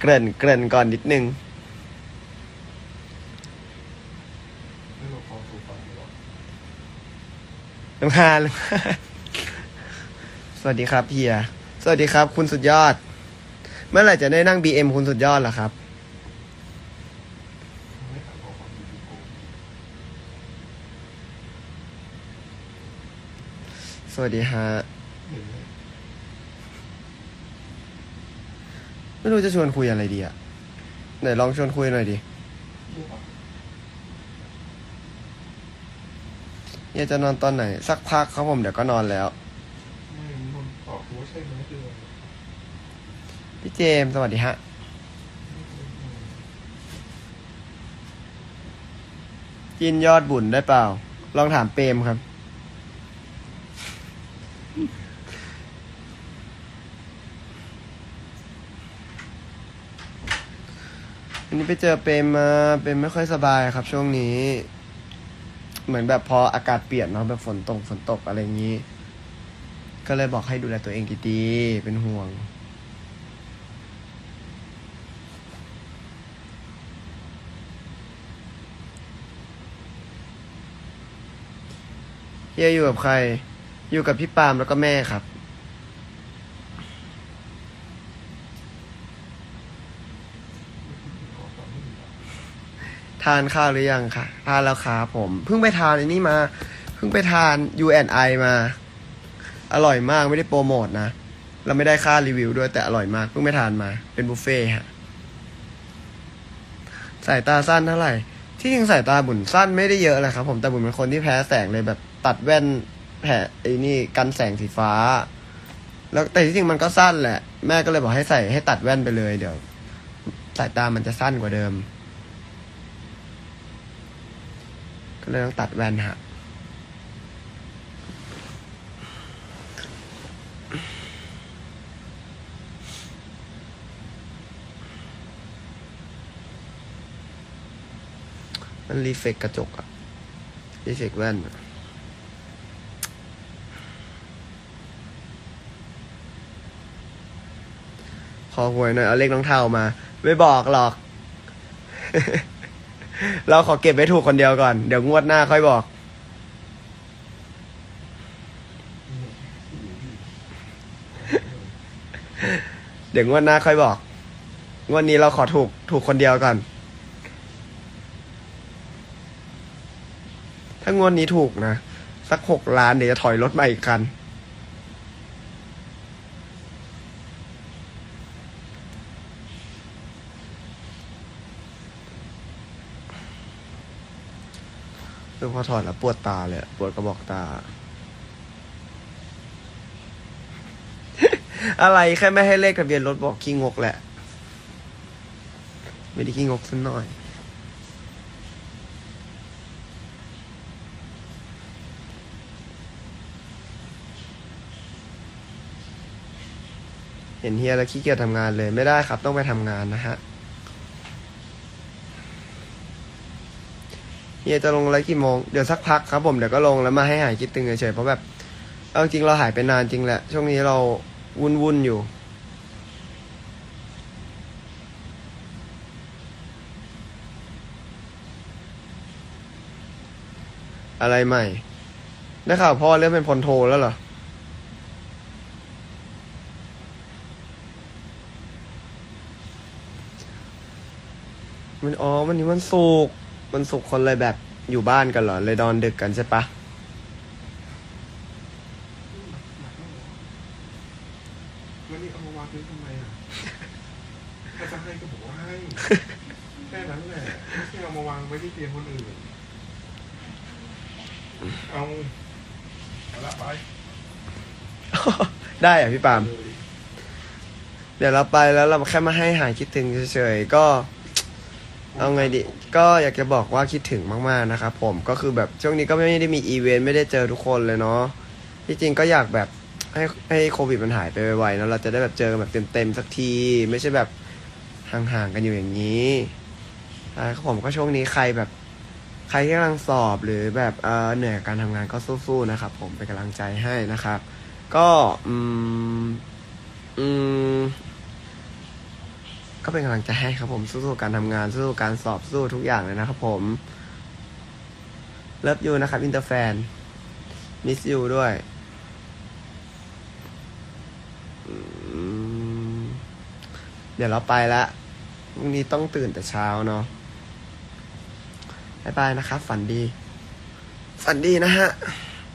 เกริ่นเกริ่นก่อนนิดนึงไม่บอกความถูกฝังหรอกลำคาญสวัสดีครับเฮีย สวัสดีครับ คุณสุดยอด เมื่อไหร่จะได้นั่ง BM คุณสุดยอดล่ะครับ สวัสดีฮะ เห็น ไม่รู้จะชวนคุยอะไรดีอะไหนลองชวนคุยหน่อยดิรู้ปะจะนอนตอนไหน สักพักครับผมเดี๋ยวก็นอนแล้วพี่เจมสวัสดีฮะกินยอดบุญได้เปล่า ลองถามเปรมครับ อันนี้ไปเจอเปรมมาเปรมไม่ค่อยสบายครับ ช่วงนี้ เหมือนแบบพออากาศเปลี่ยนเนาะแบบฝนตกฝนตกอะไรอย่างนี้ ก็เลยบอกให้ดูแลตัวเองดีๆเป็นห่วงเฮียอยู่กับใคร อยู่กับพี่ปาล์มแล้วก็แม่ครับ ขอความไม่ดีหรอก ทานข้าวหรือยังคะทานแล้วครับผม เพิ่งไปทานอ้นี่มา เพิ่งไปทาน U&I มา อร่อยมากไม่ได้โปรโมทนะ เราไม่ได้ค่ารีวิวด้วยแต่อร่อยมาก เพิ่งไปทานมา เป็นบุฟเฟ่ฮะ สายตาสั้นเท่าไหร่ ที่จริงสายตาบุญสั้นไม่ได้เยอะเลยครับ ผมแต่บุญเป็นคนที่แพ้แสงเลยแบบตัดแว่นแผ่ไอ้นี่กันแสงสีฟ้า แล้วแต่ที่จริงมันก็สั้นแหละ แม่ก็เลยบอกให้ใส่ให้ตัดแว่นไปเลยเดี๋ยวสายตามันจะสั้นกว่าเดิม ก็เลยต้องตัดแว่นฮะมันรีเฟกกระจกอะรีเฟกแว่นอะขอหวยหน่อย เอาเลขน้องเท่ามา ไม่บอกหรอก เราขอเก็บไว้ถูกคนเดียวก่อน เดี๋ยวงวดหน้าค่อยบอก เดี๋ยวงวดหน้าค่อยบอก งวดนี้เราขอถูกถูกคนเดียวก่อน ถ้างวดนี้ถูกนะ สักหกล้านเดี๋ยวจะถอยรถมาอีกคัน คือพอถอดแล้วปวดตาเลยปวดกระบอกตา อะไรแค่ไม่ให้เลขทะเบียนรถบอกขี้งกแหละ ไม่ได้ขี้งกสักหน่อยเห็นเฮียแล้วขี้เกียจทำงานเลยไม่ได้ครับต้องไปทำงานนะฮะ เฮียจะลงไลฟ์กี่โมง เดี๋ยวสักพักครับผมเดี๋ยวก็ลงแล้วมาให้หายคิดตึงเฉยๆเพราะแบบเอาจริงเราหายไปนานจริงแหละ ช่วงนี้เราวุ่นวุ่นอยู่ อะไรใหม่ได้ข่าวพ่อเริ่มเป็นพลโทแล้วเหรอมันอ๋อวันนี้มันสุก มันสุกร์คนเลยแบบอยู่บ้านกันเหรอ เลยนอนดึกกันใช่ปะวันนี้เอามาวางไว้ทำไมอะถ้าจะให้ก็บอกว่าให้ แค่นั้นแหละไม่ใช่เอามาวางไว้ที่เตียงคนอื่น เอาเอาละไปได้อะพี่ปาล์ม เลย เดี๋ยวเราไปแล้วเราแค่มาให้หายคิดถึงเฉยๆ ก็ เอาไงดี ก็อยากจะบอกว่าคิดถึงมากๆนะครับผมก็คือแบบช่วงนี้ก็ไม่ได้มีอีเวนต์ไม่ได้เจอทุกคนเลยเนาะที่จริงก็อยากแบบให้ให้โควิดมันหายไปไวๆเนอะเราจะได้แบบเจอกันแบบเต็มๆสักที ไม่ใช่แบบห่างๆกันอยู่อย่างนี้ใช่ครับผมก็ช่วงนี้ใครแบบ ใครที่กำลังสอบหรือแบบเออเหนื่อยกับการทำงานก็สู้ๆนะครับ ผมเป็นกำลังใจให้นะครับ ก็อืมอืม ก็เป็นกำลังใจให้ครับผมสู้ๆการทำงานสู้ๆการสอบสู้ทุกอย่างเลยนะครับผมเลิฟยูนะครับอินเตอร์แฟนมิสยูด้วยเดี๋ยวเราไปละพรุ่งนี้ต้องตื่นแต่เช้าเนาะบายบายนะครับ ฝันดี ฝันดีนะฮะ